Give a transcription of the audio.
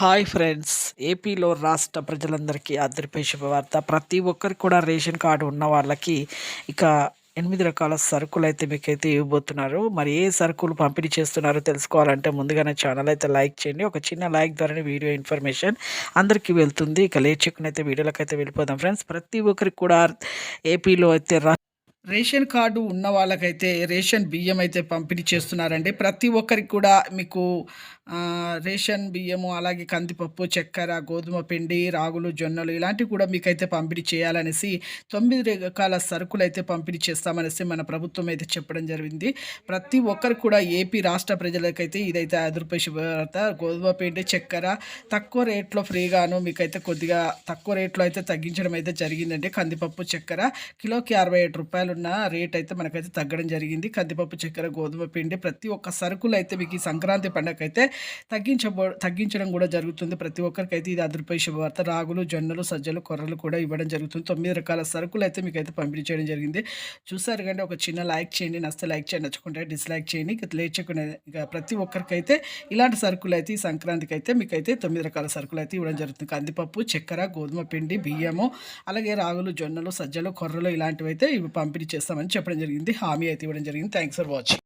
Hi friends ఏపీలో రాష్ట్ర ప్రజలందరికీ అదృపే శుభవార్త. ప్రతి ఒక్కరికి కూడా రేషన్ కార్డు ఉన్న వాళ్ళకి ఇక ఎనిమిది రకాల సరుకులు అయితే మీకైతే ఇవ్వబోతున్నారు. మరి ఏ సరుకులు పంపిణీ చేస్తున్నారో తెలుసుకోవాలంటే ముందుగానే ఛానల్ అయితే లైక్ చేయండి. ఒక చిన్న లైక్ ద్వారానే వీడియో ఇన్ఫర్మేషన్ అందరికీ వెళ్తుంది. ఇక లేచెక్కునైతే వీడియోలకు అయితే వెళ్ళిపోదాం ఫ్రెండ్స్. ప్రతి ఒక్కరికి కూడా ఏపీలో అయితే రేషన్ కార్డు ఉన్న వాళ్ళకైతే రేషన్ బియ్యం అయితే పంపిణీ చేస్తున్నారండి. ప్రతి ఒక్కరికి కూడా మీకు రేషన్ బియ్యము అలాగే కందిపప్పు చక్కెర గోధుమ పిండి రాగులు జొన్నలు ఇలాంటివి కూడా మీకైతే పంపిణీ చేయాలనేసి తొమ్మిది రకాల సరుకులు అయితే పంపిణీ చేస్తామనేసి మన ప్రభుత్వం అయితే చెప్పడం జరిగింది. ప్రతి ఒక్కరు కూడా ఏపీ రాష్ట్ర ప్రజలకైతే ఇదైతే అదురుపై శుభవార్త గోధుమ పిండి చక్కెర తక్కువ రేట్లో ఫ్రీగాను మీకైతే కొద్దిగా తక్కువ రేట్లో అయితే తగ్గించడం అయితే జరిగిందండి. కందిపప్పు చక్కెర కిలోకి అరవై ఏడు రూపాయలు ఉన్న రేట్ అయితే మనకైతే తగ్గడం జరిగింది. కందిపప్పు చక్కెర గోధుమ పిండి ప్రతి ఒక్క సరుకులు అయితే మీకు ఈ సంక్రాంతి పండుగ అయితే తగ్గించబో తగ్గించడం కూడా జరుగుతుంది. ప్రతి ఒక్కరికి అయితే ఇది అదృపై శుభవార్త. రాగులు జొన్నలు సజ్జలు కొర్రలు కూడా ఇవ్వడం జరుగుతుంది. తొమ్మిది రకాల సరుకులు అయితే మీకు అయితే పంపిణీ చేయడం జరిగింది. చూసారు కంటే ఒక చిన్న లైక్ చేయండి నచ్చితే లైక్ చేయండి నచ్చుకుంటే డిస్లైక్ చేయండి. ఇక లేచకుండా ఇక ప్రతి ఒక్కరికైతే ఇలాంటి సరుకులు అయితే ఈ సంక్రాంతికి అయితే మీకు అయితే తొమ్మిది రకాల సరుకులు అయితే ఇవ్వడం జరుగుతుంది. కందిపప్పు చక్కెర గోధుమ పిండి బియ్యము అలాగే రాగులు జొన్నలు సజ్జలు కొర్రలు ఇలాంటివి అయితే ఇవి పంపిణీ చేస్తామని చెప్పడం జరిగింది. హామీ అయితే ఇవ్వడం జరిగింది. Thanks for watching.